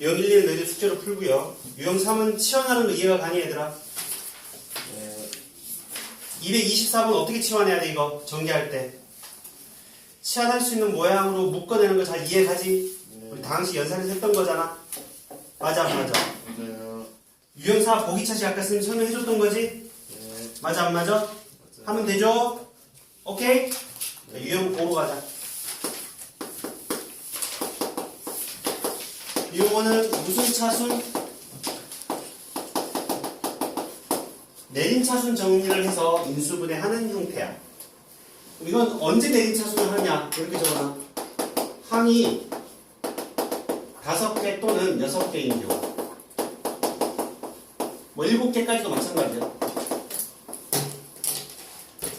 유형 1, 2는 너희들 숙제로 풀고요. 유형 3은 치환하는 거 이해가 가니 얘들아? 네. 224번 어떻게 치환해야 돼 이거 전개할 때? 치환할 수 있는 모양으로 묶어내는 거 잘 이해 가지? 우리 당시 연산에서 했던 거잖아. 맞아 안 맞아. 맞아요. 유형 4 보기 차시 아까 선생님 설명해줬던 거지? 네. 맞아 안 맞아? 맞아요. 하면 되죠? 오케이? 자, 유형 5로 가자. 이거는 무슨 차순? 내림 차순 정리를 해서 인수분해 하는 형태야. 이건 언제 내림 차순을 하냐? 이렇게 적어놔. 항이 다섯 개 또는 여섯 개인 경우. 뭐 일곱 개까지도 마찬가지야.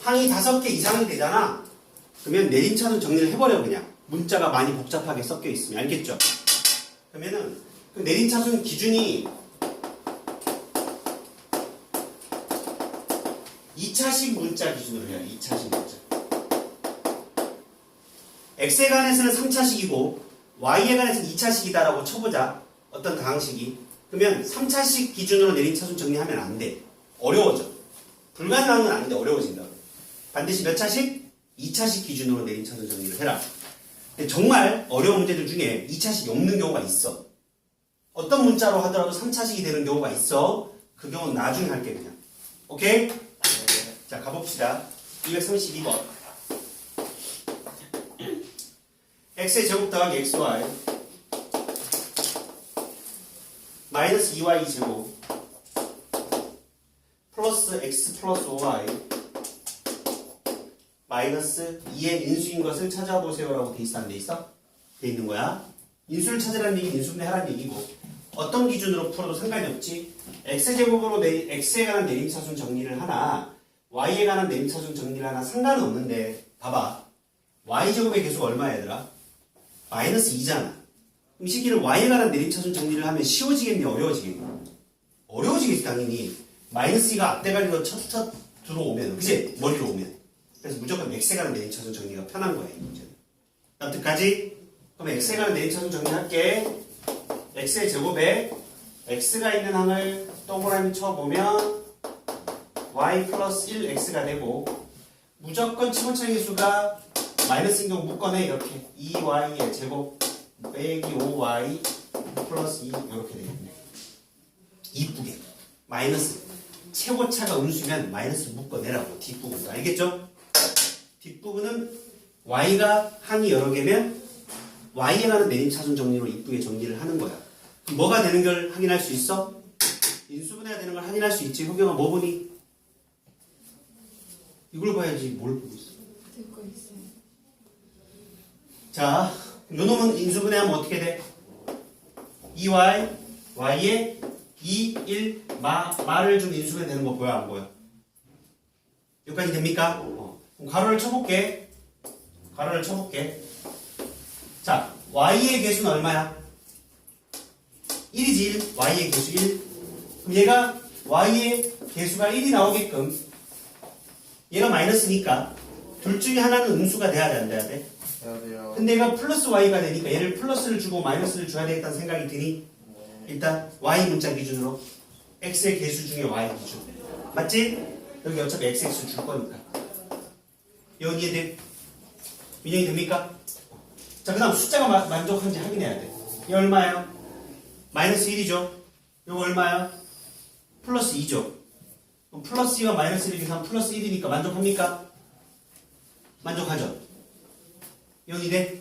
항이 다섯 개 이상이 되잖아. 그러면 내림차순 정리를 해버려 그냥. 문자가 많이 복잡하게 섞여 있으면 알겠죠? 그러면은 그 내림차순 기준이 2차식 문자 기준으로 해요. 2차식 문자. x에 관해서는 3차식이고 y에 관해서는 2차식이다라고 쳐보자. 어떤 다항식이. 그러면 3차식 기준으로 내림차순 정리하면 안 돼. 어려워져. 불가능한 건 아닌데 어려워진다. 반드시 몇 차식? 2차식 기준으로 내림차순 정리를 해라. 정말 어려운 문제들 중에 2차식이 없는 경우가 있어. 어떤 문자로 하더라도 3차식이 되는 경우가 있어. 그 경우는 나중에 할게 그냥. 오케이? 자 가봅시다. 232번. x의 제곱 더하기 xy 마이너스 2y 제곱 플러스 x 플러스 5y 마이너스 2의 인수인 것을 찾아보세요라고 돼 있어 안 돼 있어? 돼 있는 거야. 인수를 찾으라는 얘기는 인수분해 하라는 얘기고 어떤 기준으로 풀어도 상관이 없지. x제곱으로 내, x에 관한 내림차순 정리를 하나 y에 관한 내림차순 정리를 하나 상관은 없는데 봐봐. y제곱의 개수가 얼마야 얘들아? 마이너스 2잖아. 그럼 이 새끼를 y에 관한 내림차순 정리를 하면 쉬워지겠니 어려워지겠니? 어려워지겠지 당연히. 마이너스 2가 앞대가리로 첫, 첫 들어오면 그치? 머리로 오면. 그래서 무조건 관한 내림차순 정리가 편한 이 문제는. 여태까지? 그럼 관한 내림차순 정리할게. x의 제곱에 x가 있는 항을 동그라미 쳐보면 y 플러스 1x가 되고 무조건 치고차의 개수가 마이너스인 경우 묶어내 이렇게 2y의 제곱 빼기 5y 플러스 2 이렇게 되겠네. 이쁘게 마이너스 최고차가 음수면 마이너스 묶어내라고 뒷부분도 알겠죠? 뒷부분은 y가 항이 여러 개면 y에 관한 내림차순 정리로 이쁘게 정리를 하는 거야. 뭐가 되는 걸 확인할 수 있어? 인수분해가 되는 걸 확인할 수 있지. 효경아 뭐 보니? 이걸 봐야지 뭘 보고 있어. 듣고 있어요. 자, 요 놈은 인수분해하면 어떻게 돼? 2y, y에 2, 1, 마, 마를 좀 인수분해 되는 거 보여 안 보여? 여기까지 됩니까? 어. 그럼 가로를 쳐볼게. 가로를 쳐볼게. 자, y의 개수는 얼마야? 1이지 1, y의 개수 1. 그럼 얘가 y의 개수가 1이 나오게끔 얘가 마이너스니까 둘 중에 하나는 음수가 돼야 돼, 안 돼야 돼? 돼요. 근데 얘가 플러스 y가 되니까 얘를 플러스를 주고 마이너스를 줘야 되겠다는 생각이 드니 일단 y 문자 기준으로 x의 개수 중에 y 기준 맞지? 여기 어차피 x x 줄 거니까 이건 이해돼? 민영이 됩니까? 자, 그 다음 숫자가 마- 만족한지 확인해야 돼. 이 얼마예요? 마이너스 1이죠? 이거 얼마야? 플러스 2죠? 그럼 플러스 2와 마이너스 1을 계산 플러스 1이니까 만족합니까? 만족하죠? 이건 이래?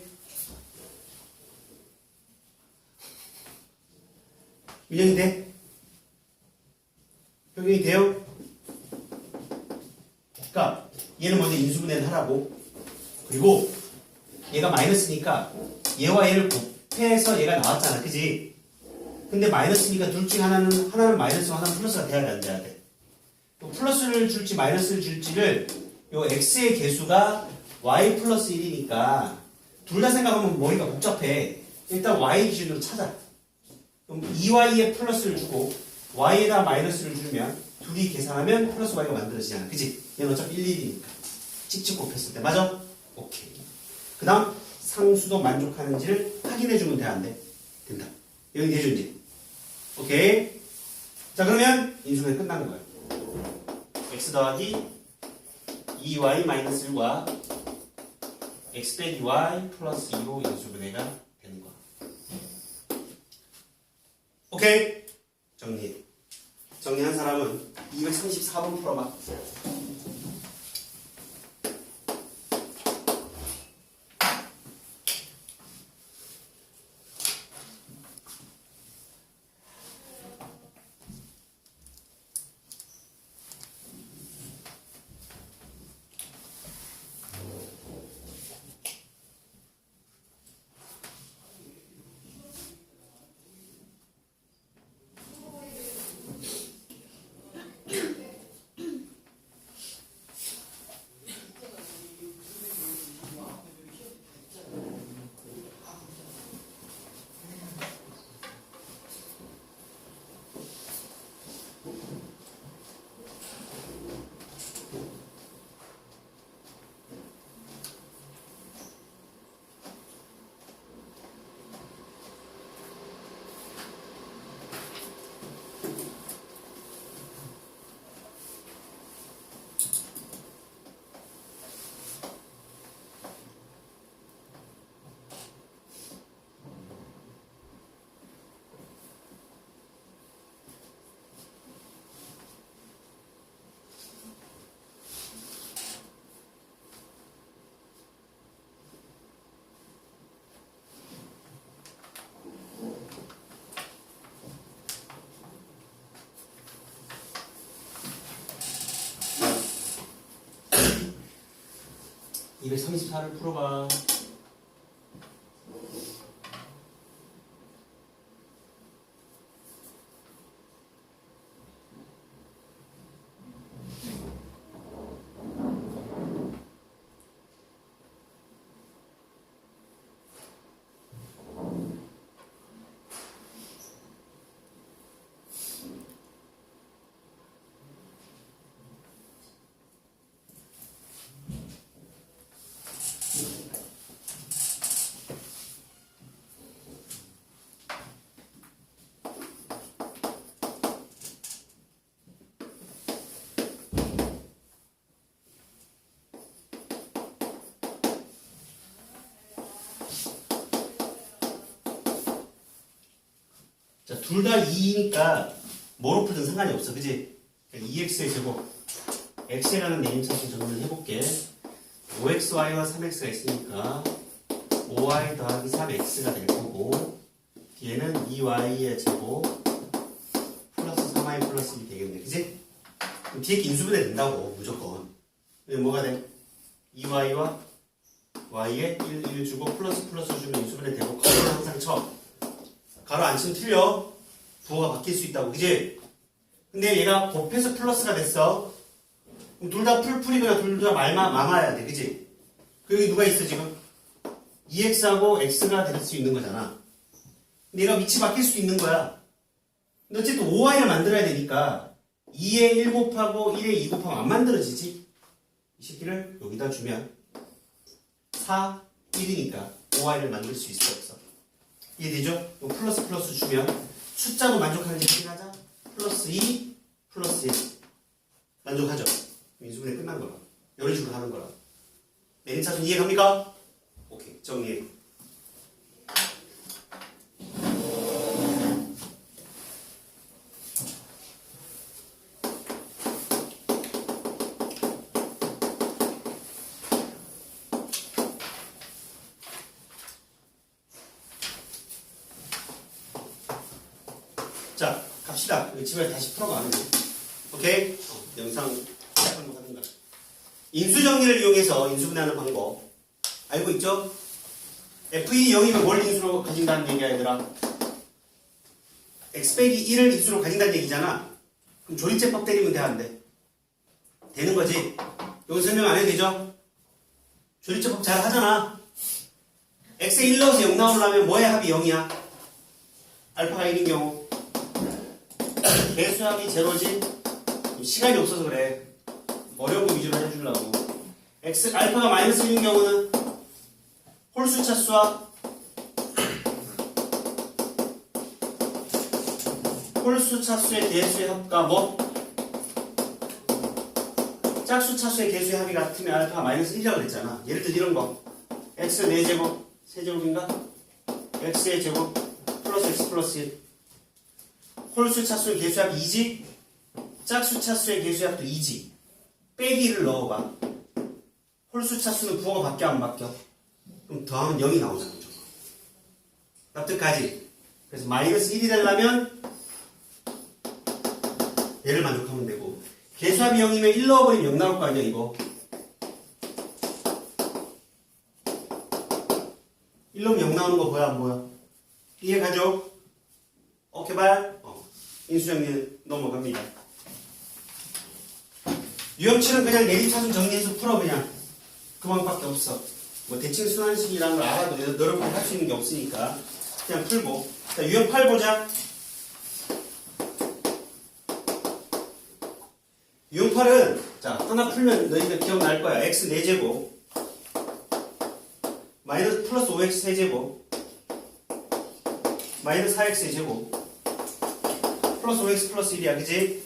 민영이 돼? 효경이 돼요? 그러니까 얘는 먼저 인수분해를 하라고 그리고 얘가 마이너스니까 얘와 얘를 곱해서 얘가 나왔잖아 그지? 근데 마이너스니까 둘 중에 하나는 하나는 마이너스고 하나는 플러스가 돼야 돼 안 돼야 돼? 요 플러스를 줄지 마이너스를 줄지를 요 x의 개수가 y 플러스 1이니까 둘 다 생각하면 머리가 복잡해 일단 y 기준으로 찾아 그럼 2y에 플러스를 주고 y에다 마이너스를 주면 둘이 계산하면 플러스 y가 만들어지잖아. 그지? 얘는 어차피 1, 1이니까. 찍찍 곱했을 때. 맞아? 오케이. 그 다음 상수도 만족하는지를 확인해 주면 돼 안 돼? 된다. 여기 되죠 이제. 오케이. 자 그러면 인수분해 끝나는 거예요 x 더하기 2y 마이너스 1과 x 빼기 y 플러스 2로 인수분해가 되는 거야. 오케이 정리. 정리한 사람은 234번 풀어봐 (234를) 풀어봐 자, 둘 다 2니까 뭐로 풀든 상관이 없어. 그지? 2x의 제곱. x라는 네임차수 정리를 해볼게. 5xy와 3x가 있으니까 5y 더하기 3x가 될 거고 뒤에는 2y의 제곱 플러스 3y 플러스 1이 되겠네. 그지? 그럼 뒤에 게 인수분해 된다고 무조건. 뭐가 돼? 2y와 y에 1, 1 주고 플러스 플러스 주면 인수분해 되고 거기는 항상 쳐. 가로 안 치면 틀려. 부호가 바뀔 수 있다고, 그지? 근데 얘가 곱해서 플러스가 됐어. 그럼 둘 다 풀풀이거나 둘 다 말만 망아야 돼, 그지? 그리고 누가 있어, 지금? 2x하고 x가 될 수 있는 거잖아. 근데 얘가 위치 바뀔 수 있는 거야. 근데 어쨌든 5y를 만들어야 되니까 2에 1 곱하고 1에 2 곱하면 안 만들어지지? 이 새끼를 여기다 주면 4, 1이니까 5y를 만들 수 있어, 없어? 이해되죠? 이거 플러스 플러스 주면 숫자로 만족하는지 확인하자. 플러스 2, 플러스 1. 만족하죠? 인수분해 끝난 거라. 이런 식으로 하는 거라. 내린 차순 이해갑니까? 오케이, 정리해. 자, 갑시다. 이거 풀어가는 거. 오케이? 어, 영상 한번 하든가. 인수정리를 이용해서 인수분해하는 방법. 알고 있죠? FE 0이면 뭘 인수로 가진다는 얘기야, 얘들아. x 빼기 1을 인수로 가진다는 얘기잖아. 그럼 조립제법 때리면 돼, 안 돼? 되는 거지? 여기 설명 안 해도 되죠? 조립제법 잘 하잖아. x에 1 넣어서 0 나오려면 뭐의 합이 0이야? 알파가 1인 경우. 배수합이 제로지 시간이 없어서 그래 어려운 거 위주로 해주려고 x 알파가 마이너스 1인 경우는 홀수 차수와 홀수 차수의 대수의 합과 뭐? 짝수 차수의 개수의 합이 같으면 알파가 마이너스 1이라고 그랬잖아. 예를 들어 이런 거. x 4제곱, 세제곱인가? x의 제곱 플러스 x 플러스 1. 홀수 차수의 합이 2지? 짝수 차수의 개수의 합도 2지. 빼기를 넣어봐. 홀수 차수는 부호가 바뀌어 안 바뀌어? 그럼 더하면 0이 나오잖아. 무조건. 납득까지. 그래서 마이너스 1이 되려면 얘를 만족하면 되고 개수합이 0이면 1 넣어버리면 0 나올 거 아니야 이거 1 넣으면 0 나오는 거안 보여? 이해가죠? 오케이 발 어. 인수정리 넘어갑니다. 유형치는 그냥 내립차순 정리해서 풀어 그냥. 그 방법밖에 없어. 뭐 대칭 순환식이라는 걸 알아도 여러분이 할수 있는 게 없으니까 그냥 풀고. 자 유형 8 보자. 유형 8은 자 하나 풀면 너희들 기억날 거야. X 4제곱. 마이너스 플러스 5x 3제곱. 마이너스 4x 제곱 플러스 5x 플러스 1이야 그지?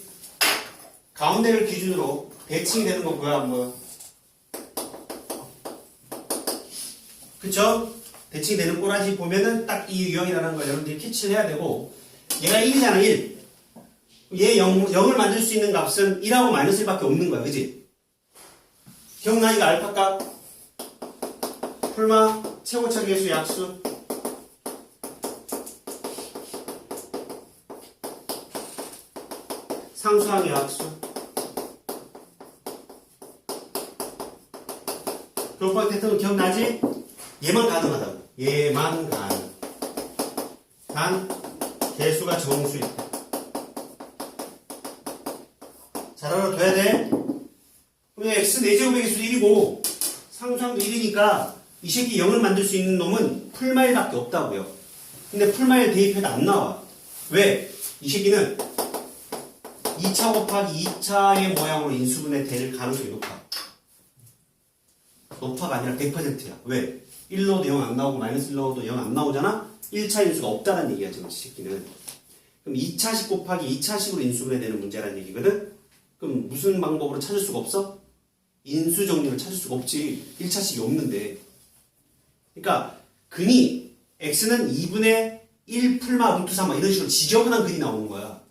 가운데를 기준으로 대칭이 되는 거 뭐야 안 보여? 그쵸? 대칭이 되는 꼬라지 보면은 딱 이 유형이라는 걸 여러분들이 캐치를 해야 되고 얘가 1이잖아 1. 얘 0, 0을 만들 수 있는 값은 1하고 마이너스 1밖에 없는 거야 그지? 기억나 이거 알파 값? 풀마 최고차 계수 약수 상수항의 약수. 교법 패턴 기억나지? 얘만 가능하다고. 얘만 가능. 단 개수가 정수 있다 잘 알아둬야 돼. 그럼 x 4제곱의 개수 1이고 상수항도 1이니까 이 새끼 0을 만들 수 있는 놈은 풀마일밖에 없다고요. 근데 풀마일 대입해도 안 나와. 왜? 이 새끼는 2차 곱하기 2차의 모양으로 인수분해 될 가능성이 높아. 높아가 아니라 100%야. 왜? 1 넣어도 0 안 나오고 마이너스 1 넣어도 0 안 나오잖아? 1차 인수가 없다는 얘기야, 지금 이 새끼는. 그럼 2차식 곱하기 2차식으로 인수분해 되는 문제라는 얘기거든? 그럼 무슨 방법으로 찾을 수가 없어? 인수 정리를 찾을 수가 없지. 1차식이 없는데. 그러니까, 근이, x는 2분의 1 풀마 루트 3 이런 식으로 지저분한 근이 나오는 거야.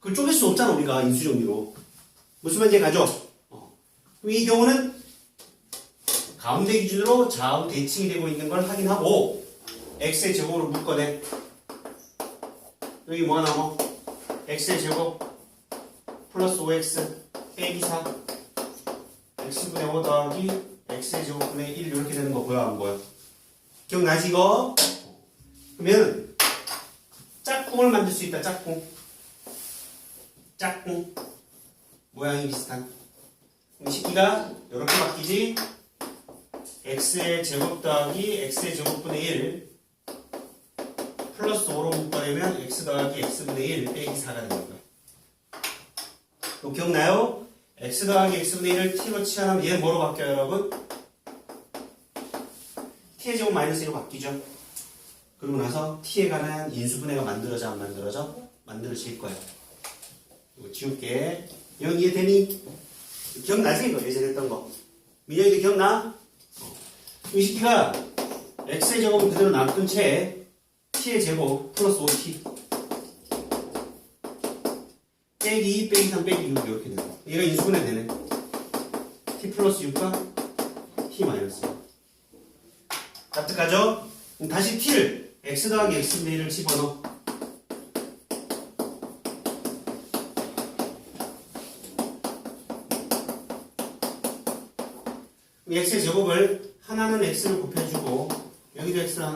그걸 쪼갤 수 없잖아 우리가 인수정리로 무슨 말인지 가죠? 어. 이 경우는 가운데 기준으로 좌우 대칭이 되고 있는 걸 확인하고 x의 제곱으로 묶어내 여기 뭐가 남아? x의 제곱 플러스 5x 빼기 4 x분의 5 더하기 x의 제곱분의 1 이렇게 되는 거 보여 안 보여? 기억나지 이거? 그러면 짝꿍을 만들 수 있다 짝꿍 짝꿍 모양이 비슷한 이 새끼가 이렇게 바뀌지 x의 제곱 더하기 x의 제곱분의 1 플러스 5로 묶어내면 x 더하기 x분의 1 빼기 4가 되는 거야 또 기억나요? x 더하기 x분의 1을 t로 치환하면 얘는 뭐로 바뀌어요 여러분? t의 제곱 마이너스 1로 바뀌죠 그러고 나서 t에 관한 인수분해가 만들어져 안 만들어져? 만들어질 이거 지울게. 영 이해되니? 기억나지? 이거 예전에 했던 거. 민영이도 기억나? 어. 이 새끼가 x의 제곱은 그대로 놔둔 채 t의 제곱 플러스 5t 빼기 2 빼기 3 빼기 6 이렇게 거. 얘가 인수분해 되네. t 플러스 6과 t 마이너스. 납득하죠? 다시 t를 x 더하기 x분의 1을 집어넣어.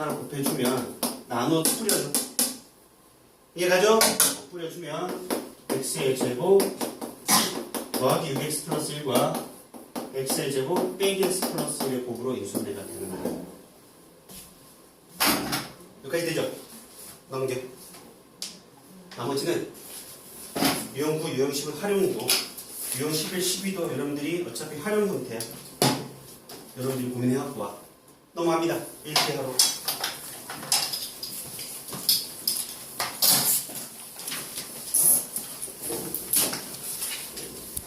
하나를 곱해주면 나눠 뿌려줘 이해가죠? 뿌려주면 x의 제곱 더하기 6x 플러스 1과 x의 제곱 빼기 x 플러스 1의 곱으로 인수분해가 되는 거예요 여기까지 되죠? 넘겨 나머지는 유형 9, 유형 10은 활용이고 유형 11, 12도 여러분들이 어차피 활용 형태야 여러분들이 고민해갖고 와. 넘어갑니다. 1대 하로.